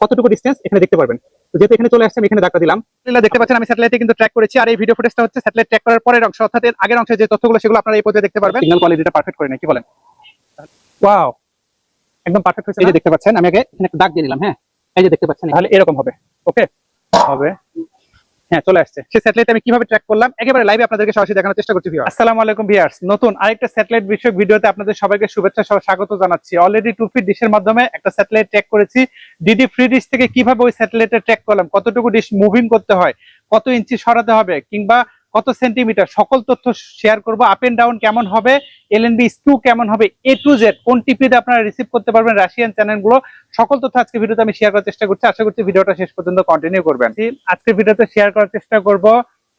কতটুকু ডিস্টেন্স এখানে দেখতে পারবেন। তো যেহেতু এখানে চলে আসছে আমি এখানে ধাক্কা দিলাম। দেখতে পাচ্ছেন আমি স্যাটেলাইটে কিন্তু ট্র্যাক করেছি আর এই ভিডিও ফুটেজটা হচ্ছে স্যাটেলাইট ট্র্যাক করার পরের অংশ অর্থাৎ এর আগের অংশে যে তথ্যগুলো সেগুলো আপনারা এই পর্যায়ে দেখতে পারবেন। সিগন্যাল কোয়ালিটিটা পারফেক্ট করে নেই কি বলেন? ওয়াও একদম পারফেক্ট হয়েছে এই যে দেখতে পাচ্ছেন আমি আগে এখানে একটা দাগ দিয়ে দিলাম হ্যাঁ? এই যে দেখতে পাচ্ছেন তাহলে এরকম হবে ওকে হবে। হ্যাঁ চলে আসছে। সেই স্যাটেলাইট আমি কীভাবে ট্র্যাক করলাম, একেবারে লাইভে আপনাদেরকে সরাসরি দেখানোর চেষ্টা করছি আলাইকুম নতুন আরেকটা স্যাটেলাইট বিষয়ক ভিডিওতে আপনাদের সবাইকে শুভেচ্ছা স্বাগত জানাচ্ছি। অলরেডি টু ফিট ডিশের মাধ্যমে একটা স্যাটেলাইট ট্র্যাক করেছি। ডিডি ফ্রি ডিশ থেকে কীভাবে ওই স্যাটেলাইটটা ট্র্যাক করলাম? কতটুকু ডিশ মুভিং করতে হয়? কত ইঞ্চি সরাতে হবে? কিংবা কত সেন্টিমিটার? সকল তথ্য শেয়ার করব। আপ এন্ড ডাউন কেমন হবে? এলএনবি স্ক্রু কেমন হবে? এ টু জেড কোন টিপিতে আপনারা রিসিভ করতে পারবেন রাশিয়ান চ্যানেলগুলো সকল তথ্য আজকে ভিডিওতে আমি শেয়ার করার চেষ্টা করছি। আশা করছি ভিডিওটা শেষ পর্যন্ত কন্টিনিউ করবেন। আজকে ভিডিওতে শেয়ার করার চেষ্টা করব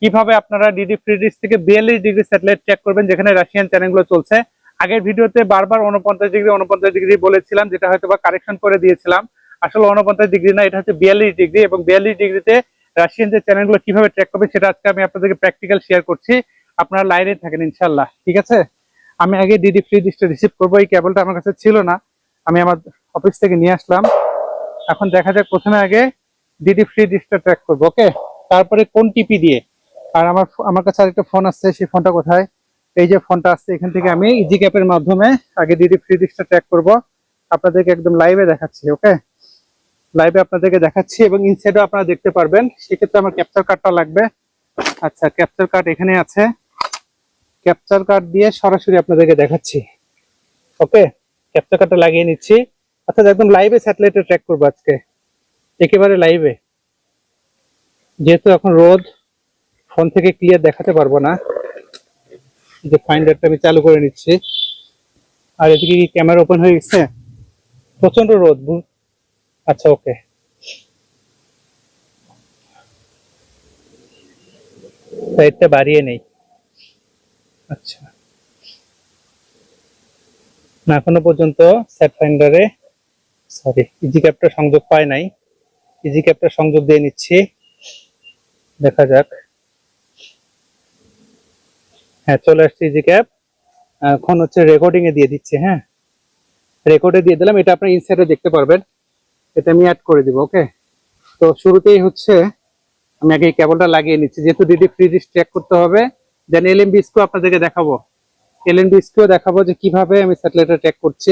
কীভাবে আপনারা ডিডি ফ্রি ডিশ থেকে বিয়াল্লিশ ডিগ্রি স্যাটেলাইট চেক করবেন, যেখানে রাশিয়ান চ্যানেলগুলো চলছে। আগের ভিডিওতে বারবার উনপঞ্চাশ ডিগ্রি উনপঞ্চাশ ডিগ্রি বলেছিলাম, যেটা হয়তো বা কারেকশন করে দিয়েছিলাম। আসলে উনপঞ্চাশ ডিগ্রি না, এটা হচ্ছে বিয়াল্লিশ ডিগ্রি এবং বিয়াল্লিশ ডিগ্রিতে রাশিয়ান যে চ্যানেলগুলো কীভাবে ট্র্যাক করবে সেটা আজকে আমি আপনাদেরকে প্র্যাকটিক্যাল শেয়ার করছি। আপনারা লাইনে থাকেন ইনশাল্লাহ ঠিক আছে? আমি আগে ডিডি ফ্রি ডিশটা রিসিভ করব, এই কেবলটা আমার কাছে ছিল না। আমি আমার অফিস থেকে নিয়ে আসলাম। এখন দেখা যাক, প্রথমে আগে ডিডি ফ্রি ডিশটা ট্র্যাক করব ওকে তারপরে কোন টিপি দিয়ে? আর আমার আমার কাছে আরেকটা ফোন আসছে, সেই ফোনটা কোথায়? এই যে ফোনটা আসছে, এখান থেকে আমি ইজি ক্যাপের মাধ্যমে আগে ডিডি ফ্রি ডিশটা ট্র্যাক করব। আপনাদেরকে একদম লাইভে দেখাচ্ছি ওকে লাইভে আপনাদেরকে দেখাচ্ছি এবং ইনসাইডও আপনারা দেখতে পারবেন। সেক্ষেত্রে আমার ক্যাপচার কার্ডটা লাগবে। আচ্ছা ক্যাপচার কার্ড এখানে আছে। ক্যাপচার কার্ড দিয়ে সরাসরি আপনাদেরকে দেখাচ্ছি। ওকে ক্যাপচার কার্ডটা লাগিয়ে নিচ্ছি। অর্থাৎ একদম লাইভে স্যাটেলাইটে ট্র্যাক করব আজকে। একেবারে লাইভে যেহেতু এখন রোদ ফোন থেকে ক্লিয়ার দেখাতে পারব না। যে ফাইন্ডারটা আমি চালু করে নিচ্ছি। আর এদিকে কি ক্যামেরা ওপেন হয়ে গেছে? প্রচণ্ড রোদ। আচ্ছা ওকে। সাইডটা বাড়িয়ে নেই। আচ্ছা। না, এখনও পর্যন্ত সেট ফাইন্ডারে সরি, ইজি ক্যাপটা সংযোগ পায় নাই। ইজি ক্যাপটা সংযোগ দিয়ে নিচ্ছি। দেখা যাক। হ্যাঁ চলে আসছে ইজি ক্যাপ। এখন হচ্ছে রেকর্ডিং এ দিয়ে দিচ্ছে হ্যাঁ। রেকর্ডে দিয়ে দিলাম, এটা আপনি ইনসাইডে দেখতে পারবেন। এটা আমি অ্যাড করে দিব ওকে তো শুরুতেই হচ্ছে, আমি আগে কেবলটা লাগিয়ে নিচ্ছি। যেহেতু ডিডি ফ্রি ডিশ ট্র্যাক করতে হবে দেন এল এলএমবি স্কু আপনাদেরকে দেখাবো। এলএনবি স্কু দেখাবো যে কীভাবে আমি স্যাটেলাইটে ট্র্যাক করছি।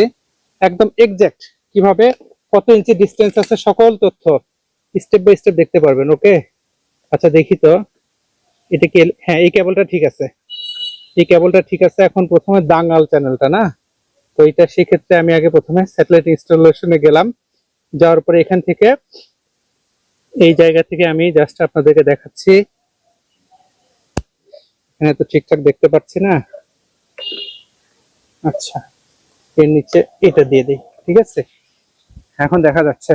একদম এক্স্যাক্ট কীভাবে, কত ইঞ্চি ডিস্টেন্স আছে, সকল তথ্য স্টেপ বাই স্টেপ দেখতে পারবেন ওকে আচ্ছা দেখি তো। এটা কি হ্যাঁ এই কেবলটা ঠিক আছে। এই কেবলটা ঠিক আছে এখন প্রথমে দাঙ্গাল চ্যানেলটা না? তো এটা সেক্ষেত্রে আমি আগে প্রথমে স্যাটেলাইট ইনস্টলেশনে গেলাম। যাওয়ার পরে এখান থেকে এই জায়গা থেকে আমি জাস্ট আপনাদেরকে দেখাচ্ছি। এখানে তো ঠিকঠাক দেখতে পাচ্ছি না। আচ্ছা এর নিচে এটা দিয়ে দিই, ঠিক আছে? এখন দেখা যাচ্ছে।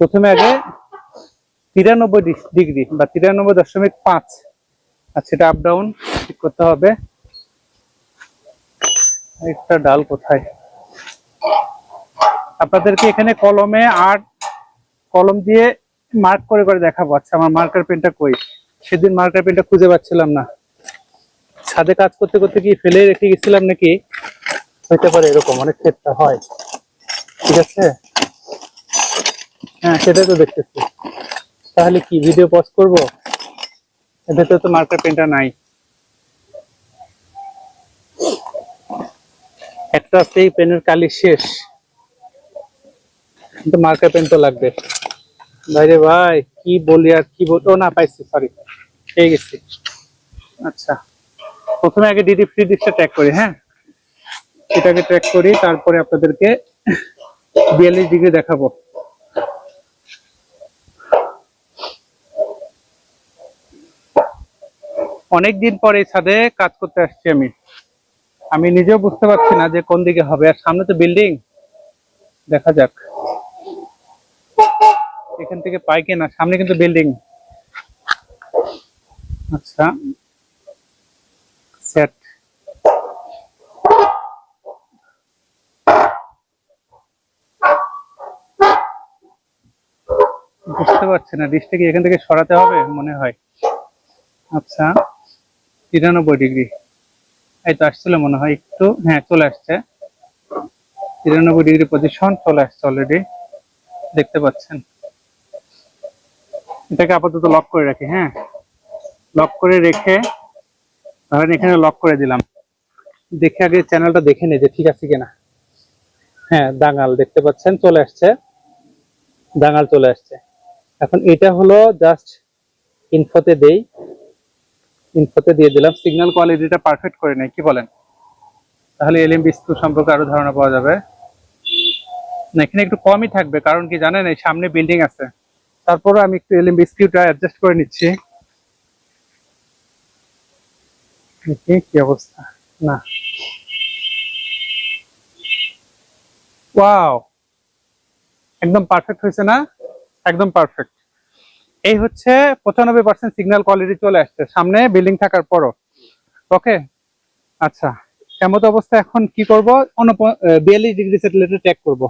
প্রথমে আগে তিরানব্বই ডিগ্রি বা তিরানব্বই দশমিক পাঁচ। আচ্ছা এটা আপ ডাউন ঠিক করতে হবে। একটা ডাল কোথায়? আপনাদেরকে এখানে কলমে আর কলম দিয়ে মার্ক করে করে দেখাবো। আচ্ছা আমার মার্কার পেনটা কই? সেদিন মার্কার পেনটা খুঁজে পাচ্ছিলাম না। ছাদে কাজ করতে করতে কি ফেলে রেখে গেছিলাম নাকি? হইতে পারে এরকম, অনেক ক্ষেত্রে হয়। ঠিক আছে? হ্যাঁ সেটাই তো দেখতেছি। তাহলে কি ভিডিও পজ করব? এটাতে তো মার্কার পেনটা নাই। একটা সেই পেনের কালি শেষ। কিন্তু মার্কার পেন তো লাগবে। ভাইরে ভাই, কি বলি আর কি বল ও না, পাইছি সরি পেয়ে গেছি। আচ্ছা প্রথমে আগে ডিডি ফ্রি ডিশটা ট্র্যাক করি হ্যাঁ? এটাকে ট্র্যাক করি, তারপরে আপনাদেরকে বিয়াল্লিশ ডিগ্রি দেখাবো। অনেক দিন পরে এই ছাদে কাজ করতে আসছি আমি। আমি নিজেও বুঝতে পারছি না যে কোন দিকে হবে। আর সামনে তো বিল্ডিং দেখা যাক। এখান থেকে পাই কিনা সামনে কিন্তু বিল্ডিং আচ্ছা। সেট বুঝতে পারছি না ডিশটা কি এখান থেকে সরাতে হবে মনে হয়? আচ্ছা। তিরানব্বই ডিগ্রি এই তো আসছিল মনে হয় একটু। হ্যাঁ চলে আসছে। তিরানব্বই ডিগ্রি পজিশন চলে আসছে অলরেডি দেখতে পাচ্ছেন? এটাকে আপাতত লক করে রাখি হ্যাঁ? লক করে রেখে ধরেন এখানে লক করে দিলাম। দেখে আগে চ্যানেলটা দেখে নে যে ঠিক আছে কিনা। হ্যাঁ দাঙ্গাল, দেখতে পাচ্ছেন, চলে আসছে। দাঙ্গাল চলে আসছে। এখন এটা হলো জাস্ট ইনফোতে দেই। ইনফোতে দিয়ে দিলাম। সিগন্যাল কোয়ালিটিটা পারফেক্ট করে নেই, কি বলেন? তাহলে এলএমবি বিস্তু সম্পর্কে আরও ধারণা পাওয়া যাবে। না, এখানে একটু কমই থাকবে, কারণ কি জানেন, এই সামনে বিল্ডিং আছে। তারপরে আমি একটু এলএমবি স্কিউটা অ্যাডজাস্ট করে নিচ্ছি। কি অবস্থা। না। ওয়াও একদম পারফেক্ট হয়েছে না? একদম পারফেক্ট এই হচ্ছে পঁচানব্বই পার্সেন্ট সিগন্যাল কোয়ালিটি চলে আসছে। সামনে বিল্ডিং থাকার পরও। ওকে আচ্ছা। এমত অবস্থা এখন কি করব? বিয়াল্লিশ ডিগ্রি স্যাটেলাইটে ট্যাগ করব।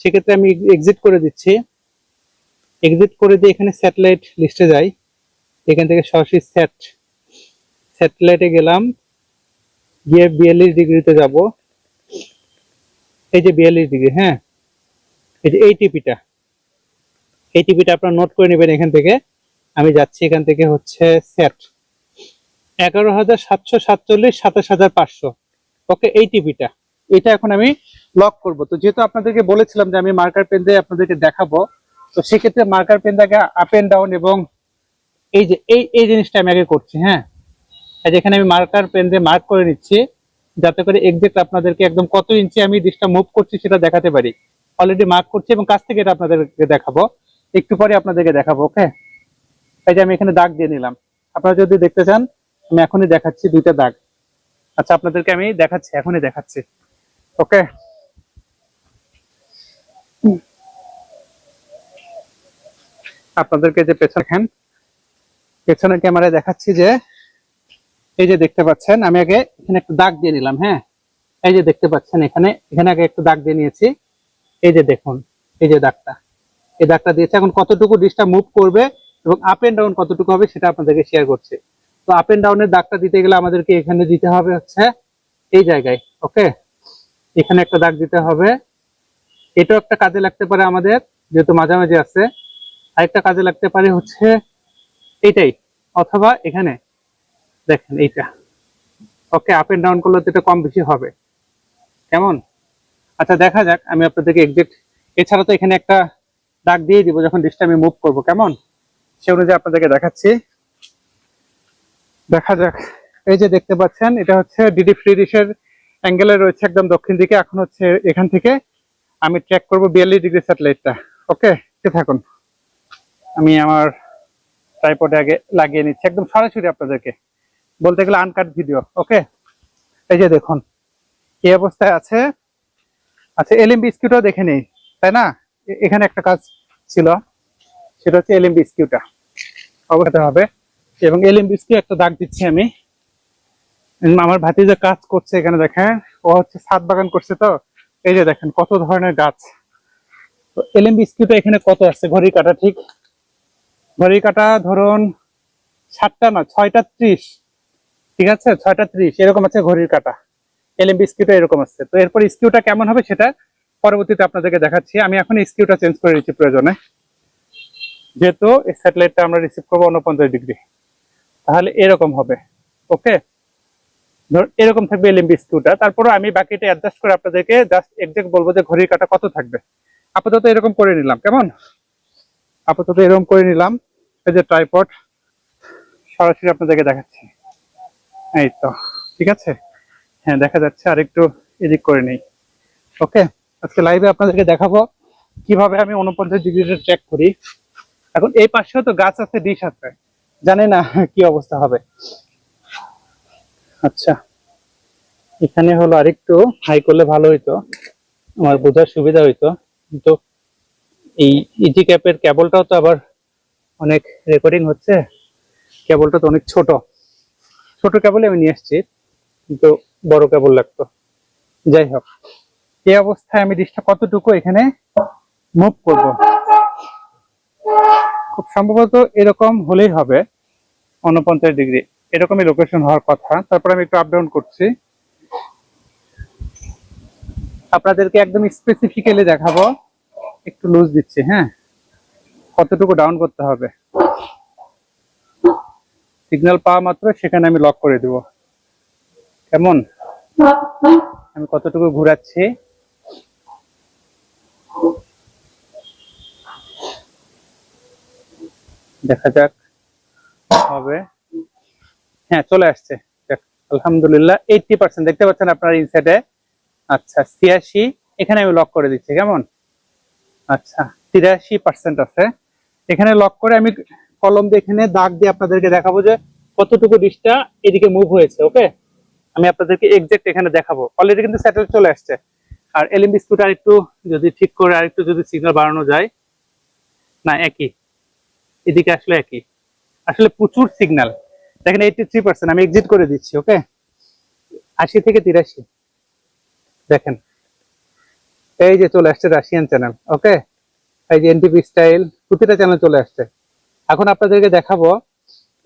সেক্ষেত্রে আমি এক্সিট করে দিচ্ছি। এক্সিট করে দিয়ে এখানে স্যাটেলাইট লিস্টে যাই, এখান থেকে সরাসরি স্যাট স্যাটেলাইটে গেলাম, গিয়ে বিয়াল্লিশ ডিগ্রিতে যাব। এই যে বিয়াল্লিশ ডিগ্রি হ্যাঁ? এই যে এই টিপিটা এই টিপিটা আপনারা নোট করে নেবেন এখান থেকে। আমি যাচ্ছি এখান থেকে হচ্ছে সেট এগারো হাজার সাতশো সাতচল্লিশ সাতাশ হাজার পাঁচশো। ওকে এই টিপিটা এটা এখন আমি লক করব। তো যেহেতু আপনাদেরকে বলেছিলাম যে আমি মার্কার পেন দিয়ে আপনাদেরকে দেখাবো তো সেক্ষেত্রে মার্কার পেন দিয়ে আপ এন্ড ডাউন এবং এই যে, এই এই জিনিসটা আমি আগে করছি হ্যাঁ? এই যে এখানে আমি মার্কার পেন দিয়ে মার্ক করে নিচ্ছি, যাতে করে এক্সাক্ট আপনাদেরকে একদম কত ইঞ্চি আমি ডিশটা মুভ করছি সেটা দেখাতে পারি। অলরেডি মার্ক করছি এবং কাছ থেকে এটা আপনাদেরকে দেখাবো। একটু পরে আপনাদেরকে দেখাবো, ওকে? এই যে আমি এখানে দাগ দিয়ে নিলাম। আপনারা যদি দেখতে চান, আমি এখনই দেখাচ্ছি দুইটা দাগ। আচ্ছা আপনাদেরকে আমি দেখাচ্ছি, এখনই দেখাচ্ছি। ওকে? আপনাদেরকে যে পেছনে দেখেন পেছনের ক্যামেরায় দেখাচ্ছি যে, এই যে দেখতে পাচ্ছেন, আমি আগে এখানে একটু দাগ দিয়ে নিলাম হ্যাঁ? এই যে দেখতে পাচ্ছেন এখানে এখানে আগে একটু দাগ দিয়ে নিয়েছি। এই যে দেখুন, এই যে দাগটা। এই দাগটা দিয়েছে। এখন কতটুকু ডিশটা মুভ করবে এবং আপ এন্ড ডাউন কতটুকু হবে সেটা আপনাদেরকে শেয়ার করছে। তো আপ এন্ড ডাউনের দাগটা দিতে গেলে আমাদেরকে এখানে দিতে হবে হচ্ছে এই জায়গায়, ওকে? এখানে একটা দাগ দিতে হবে। এটাও একটা কাজে লাগতে পারে আমাদের, যেহেতু মাঝামাঝি আছে। আরেকটা কাজে লাগতে পারে হচ্ছে এইটাই, অথবা এখানে দেখেন এইটা। ওকে আপ এন্ড ডাউন করলে তো এটা কম বেশি হবে। কেমন? আচ্ছা দেখা যাক, আমি আপনাদেরকে এক্সাক্ট এছাড়া তো এখানে একটা দাগ দিয়ে দিব যখন ডিশটা আমি মুভ করব, কেমন? সে অনুযায়ী আপনাদেরকে দেখাচ্ছি। দেখা যাক, এই যে দেখতে পাচ্ছেন, এটা হচ্ছে ডিডি ফ্রি ডিশের অ্যাঙ্গেলে রয়েছে একদম দক্ষিণ দিকে, এখন হচ্ছে এখান থেকে আমি ট্র্যাক করব বিয়াল্লিশ ডিগ্রি স্যাটেলাইটটা ওকে থাকুন। আমি আমার ট্রাইপডে আগে লাগিয়ে নিচ্ছি। একদম সরাসরি আপনাদেরকে। বলতে গেলে আনকাট ভিডিও ওকে এই যে দেখুন, এই অবস্থায় আছে। আচ্ছা এলএম বিস্কিউটও দেখে নেই, তাই না? এখানে একটা কাজ ছিল, সেটা হচ্ছে এলএম বিস্কিউটা অবশ্যই হবে, এবং এলএম বিস্কিউ একটা দাগ দিচ্ছি আমি। আমার ভাতি যে কাজ করছে এখানে, দেখেন। ও হচ্ছে ছাদ বাগান করছে তো। এই যে দেখেন, কত ধরনের গাছ। তো এলএম বিস্কিউটা এখানে কত আছে ঘড়ি কাটা, ঠিক? ঘড়ি কাটা ধরুন সাতটা না, ছয়টা ত্রিশ। ঠিক আছে? ছয়টা ত্রিশ, এরকম আছে ঘড়ির কাটা। এলএম স্কিউটা এরকম আছে। তো এরপর স্কিউটা কেমন হবে সেটা পরবর্তীতে আপনাদেরকে দেখাচ্ছি। আমি এখন স্কিউটা চেঞ্জ করে দিচ্ছি প্রয়োজনে। যেহেতু এই স্যাটেলাইটটা আমরা রিসিভ করব উনপঞ্চাশ ডিগ্রি। তাহলে এরকম হবে। ওকে? ধর, এরকম থাকবে এলএমবি স্কিউটা। তারপরে আমি বাকিটা অ্যাডজাস্ট করে আপনাদেরকে জাস্ট এক্সাক্ট বলব যে ঘড়ির কাটা কত থাকবে। আপাতত এরকম করে নিলাম। কেমন? আপাতত এরকম করে নিলাম। এই যে ট্রাইপড সরাসরি আপনাদেরকে দেখাচ্ছি। এই তো, ঠিক আছে? হ্যাঁ দেখা যাচ্ছে, আর একটু এদিক করে নেই। ওকে আজকে লাইভে আপনাদেরকে দেখাবো কীভাবে আমি উনপঞ্চাশ ডিগ্রিতে ট্র্যাক করি। এখন এই পাশেও তো গাছ আছে, ডিশ আছে। জানি না কি অবস্থা হবে। আচ্ছা এখানে হলো আরেকটু হাই করলে ভালো হইতো। আমার বোঝার সুবিধা হইতো। কিন্তু এই ইজি ক্যাপের কেবলটাও তো আবার অনেক রেকর্ডিং হচ্ছে। কেবলটা তো অনেক ছোট। ছোট কেবলই আমি নিয়ে এসেছি, কিন্তু বড় কেবল লাগতো। যাই হোক, এই অবস্থায় আমি ডিশটা কতটুকু এখানে মুভ করব? খুব সম্ভবত এরকম হলেই হবে উনপঞ্চাশ ডিগ্রি। এরকমই লোকেশন হওয়ার কথা। তারপর আমি একটু আপ ডাউন করছি। আপনাদেরকে একদম স্পেসিফিক্যালি দেখাবো। একটু লুজ দিচ্ছি হ্যাঁ? কতটুকু ডাউন করতে হবে? সিগন্যাল পাওয়া মাত্র সেখানে আমি লক করে দিব। কেমন? আমি কতটুকু ঘুরাচ্ছি? দেখা যাক হবে। হ্যাঁ চলে আসছে। আলহামদুলিল্লাহ এইটটি পার্সেন্ট দেখতে পাচ্ছেন আপনার ইনসাইডে আচ্ছা ছিয়াশি। এখানে আমি লক করে দিচ্ছি, কেমন? আচ্ছা তিরাশি পার্সেন্ট আছে। এখানে লক করে আমি কলম দিয়ে দাগ দিয়ে আপনাদেরকে দেখাবো যে কতটুকু ডিশটা এদিকে মুভ হয়েছে ওকে আমি আপনাদেরকে এক্সাক্ট এখানে দেখাবো। অলরেডি কিন্তু সেটেল চলে আসছে। আর এলএম বিস্কুট আর একটু যদি ঠিক করে আর একটু যদি সিগন্যাল বাড়ানো যায়, না, একই। এদিকে আসলে একই। আসলে প্রচুর সিগন্যাল দেখেন এইটি থ্রি পার্সেন্ট আমি এক্সিট করে দিচ্ছি ওকে আশি থেকে তিরাশি। দেখেন। এই যে চলে আসছে রাশিয়ান চ্যানেল ওকে এই যে এনটিভি স্টাইল প্রতিটা চ্যানেল চলে আসছে। এখন আপনাদেরকে দেখাবো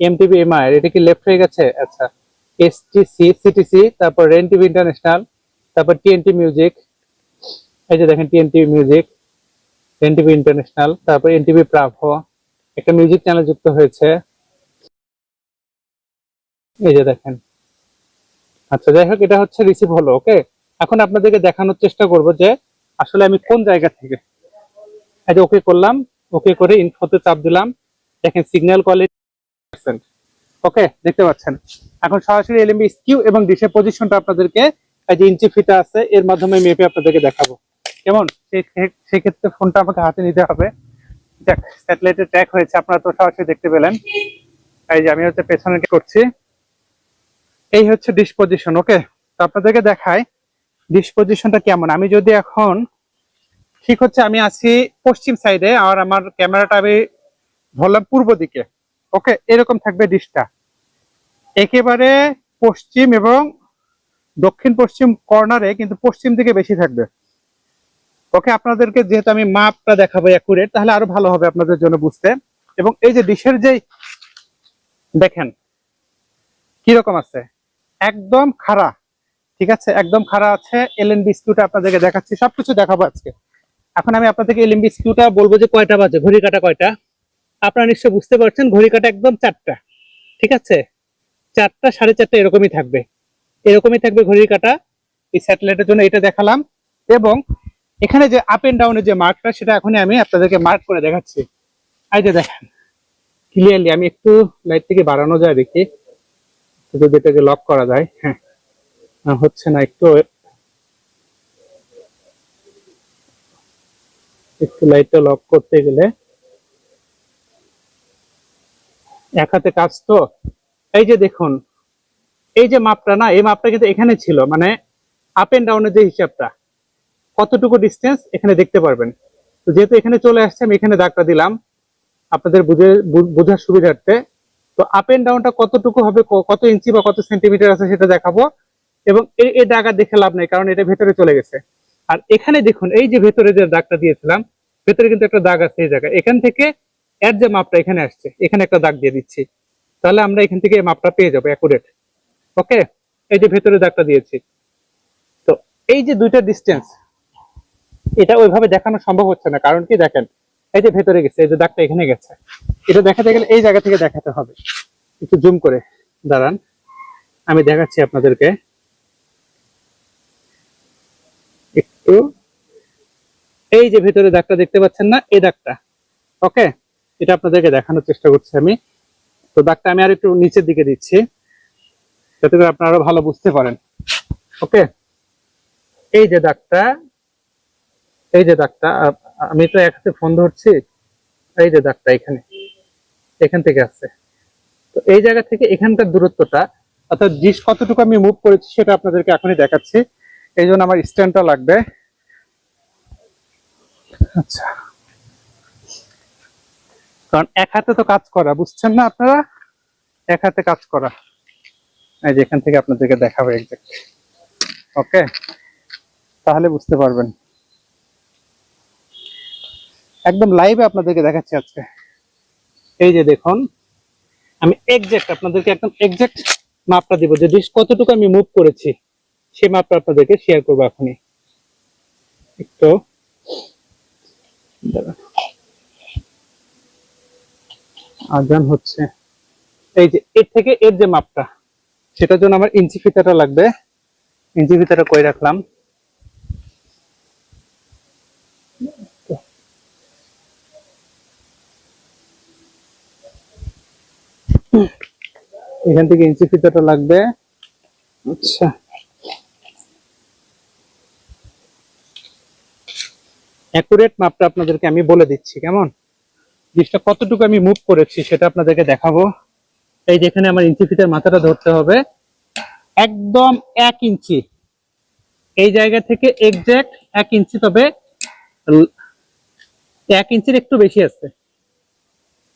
এমটিভি এমআই এটা কি লেফট হয়ে গেছে? আচ্ছা। এসটিসি সিটিসি তারপর রেন টিভি ইন্টারন্যাশনাল তারপর টিএনটি মিউজিক এই যে দেখেন TNT music Ren TV International তারপর এনটিভি প্রাভো একটা মিউজিক চ্যানেল যুক্ত হয়েছে। এই যে দেখেন। আচ্ছা যাই হোক, এটা হচ্ছে রিসিভ হলো ওকে এখন আপনাদেরকে দেখানোর চেষ্টা করব যে আসলে আমি কোন জায়গা থেকে যে ওকে করলাম ওকে করে ইনফোতে চাপ দিলাম। দেখেন সিগন্যাল কোয়ালিটি ওকে দেখতে পাচ্ছেন? এখন সরাসরি এলএমবি স্কিউ এবং ডিশের পজিশনটা আপনাদেরকে এই যে ইঞ্চি ফিটা আছে, এর মাধ্যমে মেপে আপনাদেরকে দেখাবো। কেমন? সেক্ষেত্রে ফোনটা আমাকে হাতে নিতে হবে। দেখ স্যাটেলাইটে ট্র্যাক হয়েছে, আপনারা তো সরাসরি দেখতে পেলেন। এই যে আমি হচ্ছে পেছনে করছি। এই হচ্ছে ডিশ পজিশন ওকে তো আপনাদেরকে দেখাই ডিশ পজিশনটা কেমন? আমি যদি এখন ঠিক হচ্ছে, আমি আছি পশ্চিম সাইডে আর আমার ক্যামেরাটা আমি ধরলাম পূর্ব দিকে। ওকে এরকম থাকবে ডিশটা একেবারে পশ্চিম এবং দক্ষিণ পশ্চিম কর্নারে কিন্তু পশ্চিম দিকে বেশি থাকবে। ওকে আপনাদেরকে যেহেতু আমি মাপটা দেখাবো অ্যাকুরেট তাহলে আরও ভালো হবে আপনাদের জন্য বুঝতে। এবং এই যে ডিশের যে, দেখেন, কীরকম আছে? একদম খাড়া। ঠিক আছে, একদম খাড়া আছে এলএন বিস্কুট আপনাদেরকে দেখাচ্ছি, সবকিছু দেখাবো আজকে। এখন আমি আপনাদেরকে এলএন বিস্কুটটা বলব যে কয়টা বাজে, ঘড়ি কাটা কয়টা? আপনারা নিশ্চয় বুঝতে পারছেন, ঘড়ি কাটা একদম চারটা, ঠিক আছে? চারটা, সাড়ে চারটা এরকমই থাকবে এরকমই থাকবে ঘড়ির কাটা এই স্যাটেলাইটের জন্য এটা দেখালাম। এবং এখানে যে আপ এন্ড ডাউনের যে মার্কটা সেটা এখনই আমি আপনাদেরকে মার্ক করে দেখাচ্ছি। এই যে দেখেন ক্লিয়ারলি আমি একটু লাইট থেকে বাড়ানো যায় দেখি, যদি এটাকে লক করা যায় হ্যাঁ। হচ্ছে না, একটু একটু লাইটটা লক করতে গেলে। এক হাতে কাজ তো। এই যে দেখুন, এই যে মাপটা না, এই মাপটা কিন্তু এখানে ছিল মানে আপ এন্ড ডাউনের যে হিসাবটা, কতটুকু ডিস্টেন্স এখানে দেখতে পারবেন। তো যেহেতু এখানে চলে আসছে, আমি এখানে দাগটা দিলাম, আপনাদের বুঝে বোঝার সুবিধার্থে। তো আপ এন্ড ডাউনটা কতটুকু হবে কত ইঞ্চি বা কত সেন্টিমিটার আছে সেটা দেখাবো। এবং এই দাগা দেখে লাভ নেই, কারণ এটা ভেতরে চলে গেছে। আর এখানে দেখুন, এই যে ভেতরে যে দাগটা দিয়েছিলাম, ভেতরে কিন্তু একটা দাগ আছে এই জায়গায়। এখান থেকে এর যে মাপটা এখানে আসছে, এখানে একটা দাগ দিয়ে দিচ্ছি। তাহলে আমরা এখান থেকে মাপটা পেয়ে যাব অ্যাকুরেট ওকে এই যে ভেতরে দাগটা দিয়েছি। তো এই যে দুইটা ডিস্টেন্স এটা ওইভাবে দেখানো সম্ভব হচ্ছে না। কারণ কি দেখেন, এই যে ভেতরে গেছে, এই যে দাগটা এখানে গেছে। এটা দেখাতে গেলে এই জায়গা থেকে দেখাতে হবে। একটু জুম করে দাঁড়ান। আমি দেখাচ্ছি আপনাদেরকে একটু এই যে ভেতরে দাগটা দেখতে পাচ্ছেন না, এই দাগটা। ওকে এটা আপনাদেরকে দেখানোর চেষ্টা করছি আমি। তো দাগটা আমি আর একটু নিচের দিকে দিচ্ছি, যাতে করে আপনারা ভালো বুঝতে পারেন। ওকে এই যে দাগটা, এই যে দাগটা আমি তো এক হাতে ফোন ধরছি, এই যে দাগটা এখানে, এখান থেকে আসছে তো এই জায়গা থেকে এখানকার দূরত্বটা, অর্থাৎ জিস কতটুকু আমি মুভ করেছি সেটা আপনাদেরকে এখনই দেখাচ্ছি। এই জন্য আমার স্ট্যান্ডটা লাগবে। আচ্ছা। কারণ এক হাতে তো কাজ করা, বুঝছেন না আপনারা? এক হাতে কাজ করা। এই যে এখান থেকে আপনাদেরকে দেখাবো এক্সাক্ট ওকে তাহলে বুঝতে পারবেন। একদম লাইভে আপনাদেরকে দেখাচ্ছি আজকে। এই যে দেখুন, আমি এক্সাক্ট আপনাদেরকে একদম এক্সাক্ট মাপটা দিব। যে কতটুকু আমি মুভ করেছি। সেই মাপটা আপনাদেরকে শেয়ার করব এখনই। একটু। আজান হচ্ছে। এই যে, এর থেকে এর যে মাপটা, সেটার জন্য আমার ইঞ্চি ফিতাটা লাগবে। ইঞ্চি ফিতাটা কই রাখলাম? এখান থেকে ইঞ্চি ফিতাটা লাগবে। আচ্ছা। অ্যাকুরেট মাপটা আপনাদেরকে আমি বলে দিচ্ছি, কেমন? জিনিসটা কতটুকু আমি মুভ করেছি সেটা আপনাদেরকে দেখাবো। এই যেখানে আমার ইঞ্চি ফিতের মাথাটা ধরতে হবে। একদম এক ইঞ্চি এই জায়গা থেকে এক্সাক্ট এক ইঞ্চি তবে এক ইঞ্চির একটু বেশি আছে।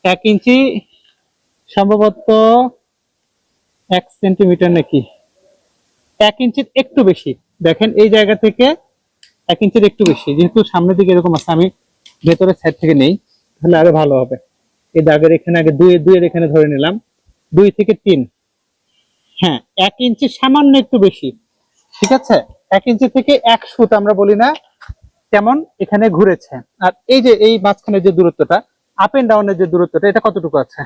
এক ইঞ্চি সম্ভবত এক সেন্টিমিটার নাকি? এক ইঞ্চির একটু বেশি। দেখেন এই জায়গা থেকে এক ইঞ্চির একটু বেশি। যেহেতু সামনের দিকে এরকম আছে, আমি ভেতরের সাইড থেকে নেই, তাহলে আরও ভালো হবে। এই দাগের এখানে আগে দুই, দুইয়ের এখানে ধরে নিলাম। দুই থেকে তিন। হ্যাঁ এক ইঞ্চি সামান্য একটু বেশি। ঠিক আছে? এক ইঞ্চি থেকে এক সুত আমরা বলি না তেমন এখানে ঘুরেছে। আর এই যে, এই মাঝখানে যে দূরত্বটা আপ এন্ড ডাউনের যে দূরত্বটা, এটা কতটুকু আছে?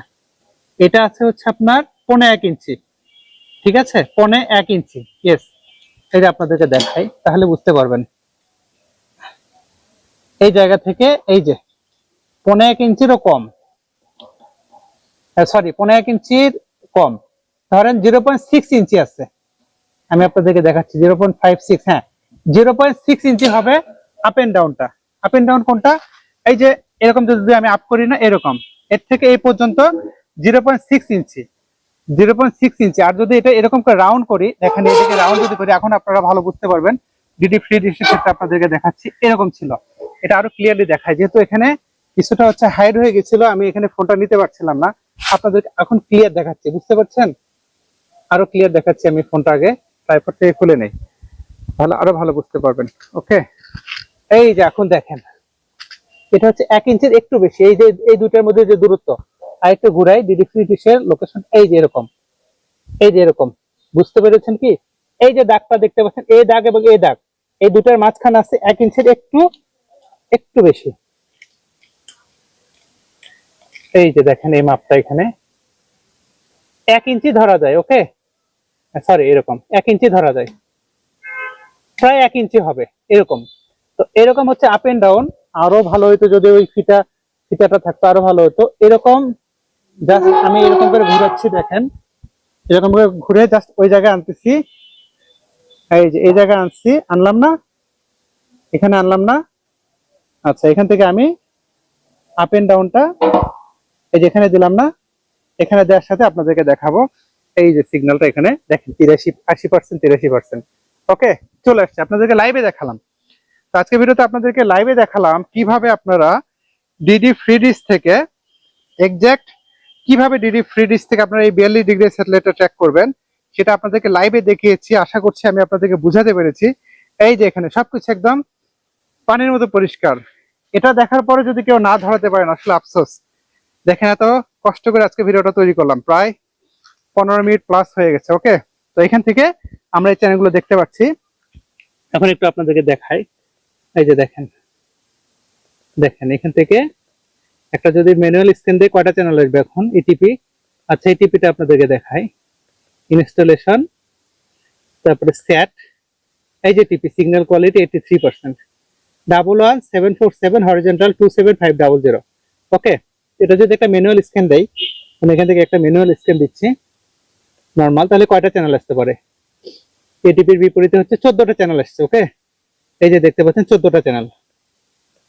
এটা আছে হচ্ছে আপনার পনে এক ইঞ্চি। ঠিক আছে? পনে এক ইঞ্চি। ইয়েস এটা আপনাদেরকে দেখাই, তাহলে বুঝতে পারবেন। এই জায়গা থেকে এই যে পনে এক ইঞ্চিরও কম। সরি পনে এক ইঞ্চির কম। ধরেন জিরো পয়েন্ট সিক্স ইঞ্চি আছে। আমি আপনাদেরকে দেখাচ্ছি জিরো হ্যাঁ। জিরো পয়েন্ট সিক্স ইঞ্চি হবে আপ এন্ড ডাউনটা আপ এন্ড ডাউন কোনটা? এই যে এরকম যদি আমি আপ করি না, এরকম। এর থেকে এই পর্যন্ত zero point six inch. Zero point six inch. আর যদি এটা এরকম করে রাউন্ড করি, দেখেন এদিকে রাউন্ড যদি করি, এখন আপনারা ভালো বুঝতে পারবেন ডিডি ফ্রি ডিশের ক্ষেত্রে আপনাদেরকে দেখাচ্ছি, এরকম ছিল। এটা আরও ক্লিয়ারলি দেখায়, যেহেতু এখানে কিছুটা হচ্ছে হাইড হয়ে গেছিল, আমি এখানে ফোনটা নিতে পারছিলাম না। আপনাদের এখন ক্লিয়ার দেখাচ্ছি, বুঝতে পারছেন? আরও ক্লিয়ার দেখাচ্ছি আমি ফোনটা আগে ট্রাইপড থেকে খুলে নেই। তাহলে আরও ভালো বুঝতে পারবেন ওকে এই যে এখন দেখেন, এটা হচ্ছে এক ইঞ্চির একটু বেশি, এই যে, এই দুটার মধ্যে যে দূরত্ব আর একটু ঘুরাই ডিডি ফ্রি ডিশের লোকেশন এই যে এরকম, এই যে এরকম, বুঝতে পেরেছেন কি? এই যে দাগটা দেখতে পাচ্ছেন, এই দাগ এবং এই দাগ। এই দুটার মাঝখানে আছে এক ইঞ্চির একটু একটু বেশি। এই যে দেখেন, এই মাপটা এখানে। এক ইঞ্চি ধরা যায়, ওকে? সরি এরকম। এক ইঞ্চি ধরা যায়। প্রায় এক ইঞ্চি হবে, এরকম। তো এরকম হচ্ছে আপ এন্ড ডাউন আরও ভালো হতো যদি ওই ফিতা ফিতাটা থাকতো, আরও ভালো হতো এরকম জাস্ট আমি এরকম করে ঘুরাচ্ছি, দেখেন। এরকম করে ঘুরে জাস্ট ওই জায়গায় আনতেছি। এই যে, এই জায়গায় আনছি, আনলাম না? এখানে আনলাম না? আচ্ছা এখান থেকে আমি আপ এন্ড ডাউনটা এই যে এখানে দিলাম না, এখানে দেওয়ার সাথে আপনাদেরকে দেখাবো। এই যে সিগন্যালটা এখানে, দেখেন, তিরাশি, আশি পার্সেন্ট তিরাশি পার্সেন্ট ওকে চলে আসছে, আপনাদেরকে লাইভে দেখালাম। তো আজকে ভিডিওতে আপনাদেরকে লাইভে দেখালাম কীভাবে আপনারা ডিডি ফ্রি ডিশ থেকে এক্সাক্ট কীভাবে ডিডি ফ্রি ডিশ থেকে আপনারা এই বিয়াল্লিশ ডিগ্রি স্যাটেলাইটটা ট্র্যাক করবেন। সেটা আপনাদেরকে লাইভে দেখিয়েছি, আশা করছি আমি আপনাদেরকে বুঝাতে পেরেছি। এই যে এখানে সবকিছু একদম পানির মতো পরিষ্কার। এটা দেখার পরে যদি কেউ না ধরাতে পারেন, আসলে আফসোস। দেখেন এত কষ্ট করে আজকে ভিডিওটা তৈরি করলাম, প্রায় পনেরো মিনিট প্লাস হয়ে গেছে ওকে তো এখান থেকে আমরা এই চ্যানেলগুলো দেখতে পাচ্ছি। এখন একটু আপনাদেরকে দেখাই। এই যে দেখেন দেখেন, এখান থেকে একটা যদি ম্যানুয়াল স্ক্যান দিয়ে কয়টা চ্যানেল আসবে এখন? ইটিপি আচ্ছা ইটিপিটা আপনাদেরকে দেখাই। ইনস্টলেশন, তারপরে স্যাট, এই যে TP signal quality eighty three percent double one seven four seven horizontal two seven five double zero. Okay, এটা যদি একটা ম্যানুয়াল স্ক্যান দেয় আমি এখান থেকে একটা ম্যানুয়াল স্ক্যান দিচ্ছি। নর্মাল, তাহলে কয়টা চ্যানেল আসতে পারে? এটিপির বিপরীতে হচ্ছে চোদ্দটা চ্যানেল আসছে, ওকে? এই যে দেখতে পাচ্ছেন চোদ্দটা চ্যানেল।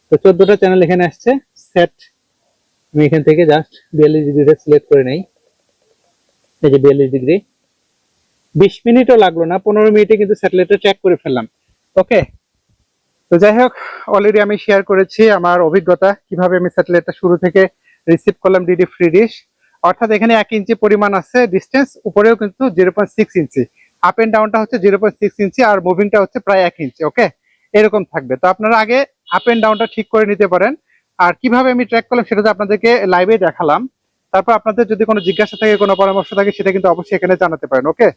তো চোদ্দটা চ্যানেল এখানে আসছে সেট আমি এখান থেকে জাস্ট বিয়াল্লিশ ডিগ্রিটা সিলেক্ট করে নেই। এই যে বিয়াল্লিশ ডিগ্রি। বিশ মিনিটও লাগল না, পনেরো মিনিটে কিন্তু স্যাটেলাইটটা ট্র্যাক করে ফেললাম। ওকে তো যাই হোক অলরেডি আমি শেয়ার করেছি আমার অভিজ্ঞতা, কীভাবে আমি স্যাটেলাইটটা শুরু থেকে রিসিভ করলাম ডিডি ফ্রি ডিশ অর্থাৎ এখানে এক ইঞ্চি পরিমাণ আছে ডিস্টেন্স উপরেও কিন্তু zero point six inch. Up and ডাউনটা হচ্ছে জিরো পয়েন্ট সিক্স ইঞ্চি আর মুভিংটা হচ্ছে প্রায় এক ইঞ্চি ওকে এরকম থাকবে। তো আপনারা আগে আপ এন্ড ডাউনটা ঠিক করে নিতে পারেন। আর কীভাবে আমি ট্র্যাক করলাম সেটা তো আপনাদেরকে লাইভে দেখালাম। তারপর আপনাদের যদি কোনো জিজ্ঞাসা থাকে, কোনো পরামর্শ থাকে, সেটা কিন্তু অবশ্যই এখানে জানাতে পারেন ওকে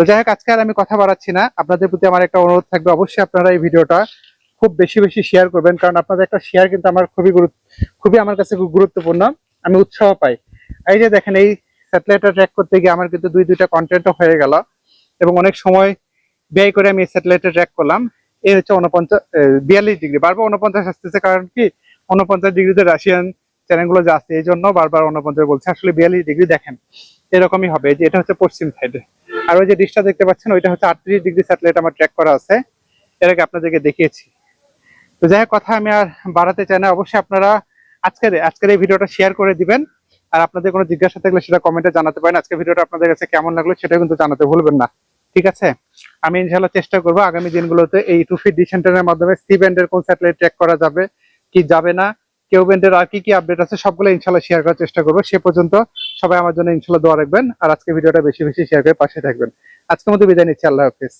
তো যাই হোক, আজকে আর আমি কথা বাড়াচ্ছি না। আপনাদের প্রতি আমার একটা অনুরোধ থাকবে, অবশ্যই আপনারা এই ভিডিওটা খুব বেশি বেশি শেয়ার করবেন, কারণ আপনাদের একটা শেয়ার কিন্তু আমার খুবই গুরুত্ব খুবই আমার কাছে খুব গুরুত্বপূর্ণ, আমি উৎসাহ পাই। এই যে দেখেন, এই স্যাটেলাইটটা ট্র্যাক করতে গিয়ে আমার কিন্তু দুই, দুইটা কন্টেন্টও হয়ে গেল, এবং অনেক সময় ব্যয় করে আমি এই স্যাটেলাইটটা ট্র্যাক করলাম। এই হচ্ছে উনপঞ্চাশ বিয়াল্লিশ ডিগ্রি বারবার উনপঞ্চাশ আসতেছে, কারণ কি? উনপঞ্চাশ ডিগ্রিতে রাশিয়ান চ্যানেলগুলো যা আছে, এই জন্য বারবার উনপঞ্চাশ বলছে। আসলে বিয়াল্লিশ ডিগ্রি দেখেন, এরকমই হবে। যে এটা হচ্ছে পশ্চিম সাইডে আর ওই যে ডিশটা দেখতে পাচ্ছেন, ওইটা হচ্ছে আটত্রিশ ডিগ্রি স্যাটেলাইট আমার ট্র্যাক করা আছে। এর আগে আপনাদেরকে দেখিয়েছি। তো যাই কথা আমি আর বাড়াতে চাই না। অবশ্যই আপনারা আজকের আজকের এই ভিডিওটা শেয়ার করে দিবেন। আর আপনাদের কোনো জিজ্ঞাসা থাকলে সেটা কমেন্টে জানাতে পারেন। আজকের ভিডিওটা আপনাদের কাছে কেমন লাগল সেটা কিন্তু জানাতে ভুলবেন না। ঠিক আছে? আমি ইনশাল্লাহ চেষ্টা করব আগামী দিনগুলোতে এই টু ফিট ডিসেন্টারের মাধ্যমে সি ব্যান্ডের কোন স্যাটেলাইট ট্র্যাক করা যাবে, কি যাবে না কেউ ব্যান্ডের আর কি কি আপডেট আছে সবগুলো ইনশাল্লাহ শেয়ার করার চেষ্টা করব। সে পর্যন্ত সবাই আমার জন্য ইনশাল্লাহ দোয়া রাখবেন। আর আজকে ভিডিওটা বেশি বেশি শেয়ার করে পাশে থাকবেন। আজকের মতো বিদায় নিচ্ছি, আল্লাহ হাফিজ।